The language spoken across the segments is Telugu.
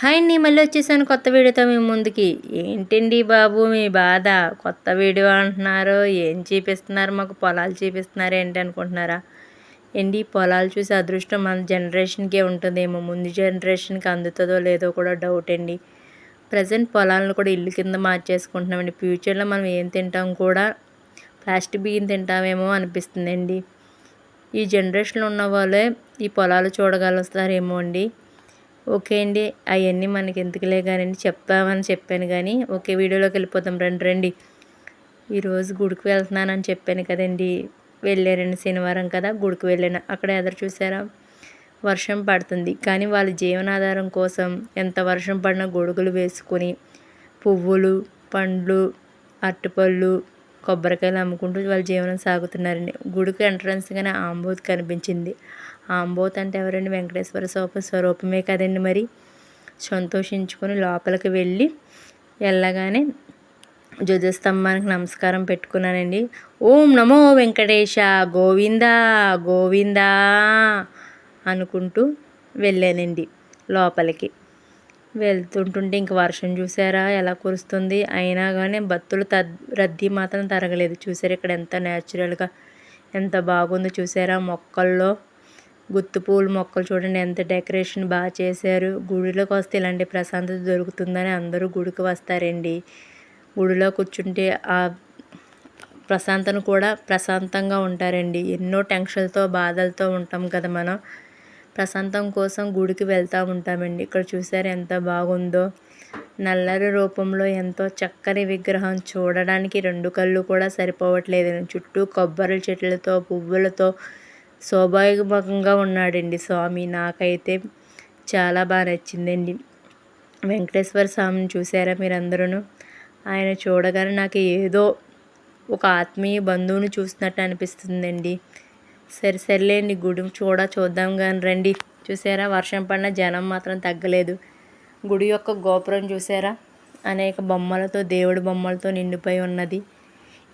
హాయ్ అండి మళ్ళీ వచ్చేసాను కొత్త వీడియోతో మీ ముందుకి. ఏంటండి బాబు మీ బాధ? కొత్త వీడియో అంటున్నారు. ఏం చూపిస్తున్నారు? మాకు పొలాలు చూపిస్తున్నారు ఏంటి అనుకుంటున్నారా? ఏంటి పొలాలు చూసి అదృష్టం మన జనరేషన్కే ఉంటుందేమో. ముందు జనరేషన్కి అందుతుందో లేదో కూడా డౌట్ అండి. ప్రజెంట్ పొలాలను కూడా ఇల్లు కింద మార్చేసుకుంటున్నామండి. ఫ్యూచర్లో మనం ఏం తింటాం కూడా ప్లాస్టిక్ బియ్యం తింటామేమో అనిపిస్తుందండి. ఈ జనరేషన్లో ఉన్న వాళ్ళే ఈ పొలాలు చూడగలుగుతారేమో అండి. ఓకే అండి. అవన్నీ మనకి ఎందుకులే కానీ చెప్తామని చెప్పాను కానీ ఓకే వీడియోలోకి వెళ్ళిపోతాం రండి రండి. ఈరోజు గుడికి వెళ్తున్నానని చెప్పాను కదండి. వెళ్ళారండి శనివారం కదా గుడికి వెళ్ళాను. అక్కడ ఎదురు చూసారా? వర్షం పడుతుంది. కానీ వాళ్ళ జీవనాధారం కోసం ఎంత వర్షం పడినా గొడుగులు వేసుకొని పువ్వులు పండ్లు అరటిపళ్ళు కొబ్బరికాయలు అమ్ముకుంటూ వాళ్ళ జీవనం సాగుతున్నారండి. గుడికి ఎంట్రన్స్గానే ఆంబోతి కనిపించింది. ఆంబోత్ అంటే ఎవరండి? వెంకటేశ్వర స్వామి స్వరూపమే కదండి మరి. సంతోషించుకొని లోపలికి వెళ్ళి వెళ్ళగానే ధ్వజస్తంభానికి నమస్కారం పెట్టుకున్నానండి. ఓం నమో వెంకటేశ గోవిందా గోవిందా అనుకుంటూ వెళ్ళానండి లోపలికి. వెళ్తుంటుంటే ఇంక వర్షం చూసారా? ఎలా కురుస్తుంది? అయినా కానీ భక్తులు త రద్దీ మాత్రం తరగలేదు. చూసారు ఇక్కడ ఎంత న్యాచురల్గా ఎంత బాగుందో చూసారా? మొక్కల్లో గుత్తి పూలు మొక్కలు చూడండి ఎంత డెకరేషన్ బాగా చేశారు. గుడిలోకి వస్తే ఇలాంటి ప్రశాంతత దొరుకుతుందని అందరూ గుడికి వస్తారండి. గుడిలో కూర్చుంటే ఆ ప్రశాంతను కూడా ప్రశాంతంగా ఉంటారండి. ఎన్నో టెన్షన్లతో బాధలతో ఉంటాం కదా మనం. ప్రశాంతం కోసం గుడికి వెళ్తూ ఉంటామండి. ఇక్కడ చూసారు ఎంత బాగుందో. నల్లరి రూపంలో ఎంతో చక్కని విగ్రహం చూడడానికి రెండు కళ్ళు కూడా సరిపోవట్లేదు. చుట్టూ కొబ్బరి చెట్లతో పువ్వులతో శోభాయుగంగా ఉన్నాడండి స్వామి. నాకైతే చాలా బాగా నచ్చిందండి. వెంకటేశ్వర స్వామిని చూసారా మీరందరూ ఆయన చూడగానే నాకు ఏదో ఒక ఆత్మీయ బంధువుని చూసినట్టు అనిపిస్తుందండి. సరే సర్లేండి గుడి చూడ చూద్దాం కానీ రండి. చూసారా వర్షం పడిన జనం మాత్రం తగ్గలేదు. గుడి యొక్క గోపురం చూసారా? అనేక బొమ్మలతో దేవుడి బొమ్మలతో నిండిపోయి ఉన్నది.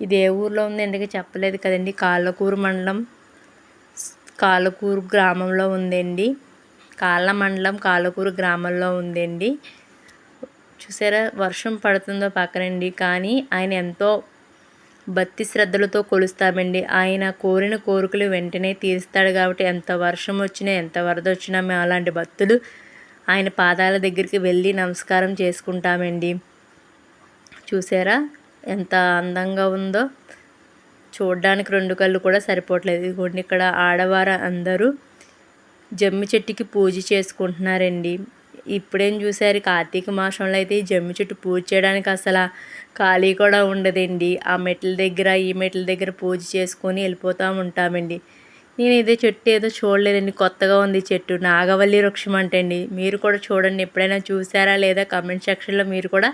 ఇది ఏ ఊర్లో ఉంది? ఎందుకు చెప్పలేదు కదండి. కాళ్ళకూరు మండలం కాలకూరు గ్రామంలో ఉందండి. కాళ్ళ మండలం కాలకూరు గ్రామంలో ఉందండి. చూసారా వర్షం పడుతుందో పక్కనండి. కానీ ఆయన ఎంతో భక్తి శ్రద్ధలతో కొలుస్తామండి. ఆయన కోరిన కోరికలు వెంటనే తీరుస్తాడు కాబట్టి ఎంత వర్షం వచ్చినా ఎంత వరద వచ్చినా మేము అలాంటి భక్తులు ఆయన పాదాల దగ్గరికి వెళ్ళి నమస్కారం చేసుకుంటామండి. చూసారా ఎంత అందంగా ఉందో. చూడడానికి రెండు కళ్ళు కూడా సరిపోవట్లేదు. ఇదిగోండి ఇక్కడ ఆడవారు అందరూ జమ్మి చెట్టుకి పూజ చేసుకుంటున్నారండి. ఇప్పుడేం చూసారు కార్తీక మాసంలో అయితే ఈ జమ్మి చెట్టు పూజ చేయడానికి అసలు ఖాళీ కూడా ఉండదండి. ఆ మెట్ల దగ్గర ఈ మెట్ల దగ్గర పూజ చేసుకొని వెళ్ళిపోతూ ఉంటామండి. నేను ఇదే చెట్టు ఏదో చూడలేదండి. కొత్తగా ఉంది చెట్టు. నాగవల్లి వృక్షం అంటండి. మీరు కూడా చూడండి. ఎప్పుడైనా చూసారా లేదా? కమెంట్ సెక్షన్లో మీరు కూడా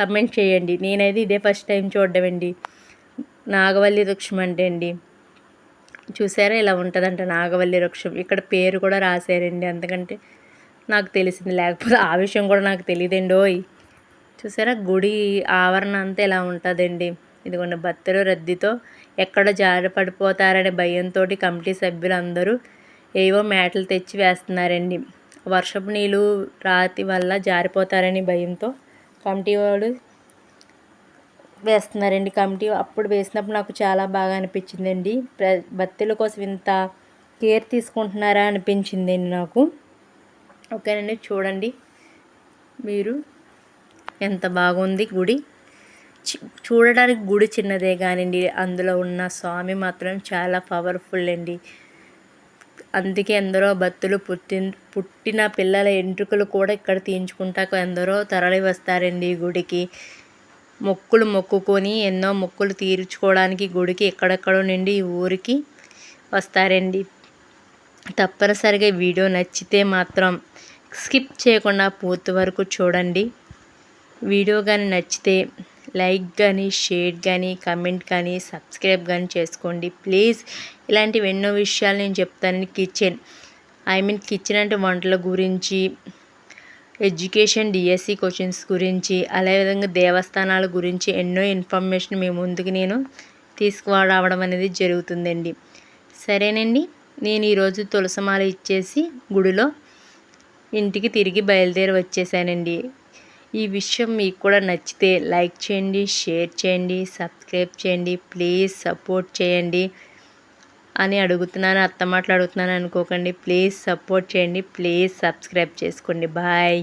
కమెంట్ చేయండి. నేనైతే ఇదే ఫస్ట్ టైం చూడడం అండి నాగవల్లి వృక్షం అంటే అండి. చూసారా ఇలా ఉంటుందంట నాగవల్లి వృక్షం. ఇక్కడ పేరు కూడా రాశారండి. ఎందుకంటే నాకు తెలిసింది. లేకపోతే ఆ విషయం కూడా నాకు తెలియదండి ఓయ్. చూసారా? గుడి ఆవరణ అంతా ఇలా ఉంటుందండి. ఇదిగోండి భక్తులు రద్దీతో ఎక్కడ జారి పడిపోతారనే భయంతో కమిటీ సభ్యులందరూ ఏవో మేటలు తెచ్చి వేస్తున్నారండి. వర్షపు నీళ్ళు రాతి వల్ల జారిపోతారని భయంతో కమిటీ వాడు వేస్తున్నారండి కమిటీ. అప్పుడు వేసినప్పుడు నాకు చాలా బాగా అనిపించిందండి. ప్ర భక్తుల కోసం ఇంత కేర్ తీసుకుంటున్నారా అనిపించిందండి నాకు. ఓకేనండి చూడండి. మీరు ఎంత బాగుంది గుడి. చూడడానికి గుడి చిన్నదే కానివ్వండి అందులో ఉన్న స్వామి మాత్రం చాలా పవర్ఫుల్ అండి. అందుకే ఎందరో భక్తులు పుట్టి పుట్టిన పిల్లల ఎంట్రుకలు కూడా ఇక్కడ తీయించుకుంటాక ఎందరో తరలి వస్తారండి ఈ గుడికి. మొక్కులు మొక్కుకొని ఎన్నో మొక్కులు తీర్చుకోవడానికి గుడికి ఎక్కడెక్కడో నుండి ఈ ఊరికి వస్తారండి. తప్పనిసరిగా వీడియో నచ్చితే మాత్రం స్కిప్ చేయకుండా పూర్తి వరకు చూడండి. వీడియో కానీ నచ్చితే లైక్ కానీ షేర్ కానీ కమెంట్ కానీ సబ్స్క్రైబ్ కానీ చేసుకోండి. ప్లీజ్ ఇలాంటివి ఎన్నో విషయాలు నేను చెప్తాను కిచెన్ ఐ మీన్ కిచెన్ అంటే వంటల గురించి ఎడ్యుకేషన్ డిఎస్సి క్వశ్చన్స్ గురించి అదేవిధంగా దేవస్థానాల గురించి ఎన్నో ఇన్ఫర్మేషన్ మీ ముందుకు నేను తీసుకురావడం అనేది జరుగుతుందండి. సరేనండి నేను ఈరోజు తులసమాల ఇచ్చేసి గుడిలో ఇంటికి తిరిగి బయలుదేరి వచ్చేసానండి. ఈ విషయం మీకు కూడా నచ్చితే లైక్ చేయండి షేర్ చేయండి సబ్స్క్రైబ్ చేయండి ప్లీజ్ సపోర్ట్ చేయండి. అని అడుగుతున్నాను అత్త మాట్లాడుతున్నాను అడుగుతున్నాను అనుకోకండి. ప్లీజ్ సపోర్ట్ చేయండి ప్లీజ్ సబ్స్క్రైబ్ చేసుకోండి. బాయ్.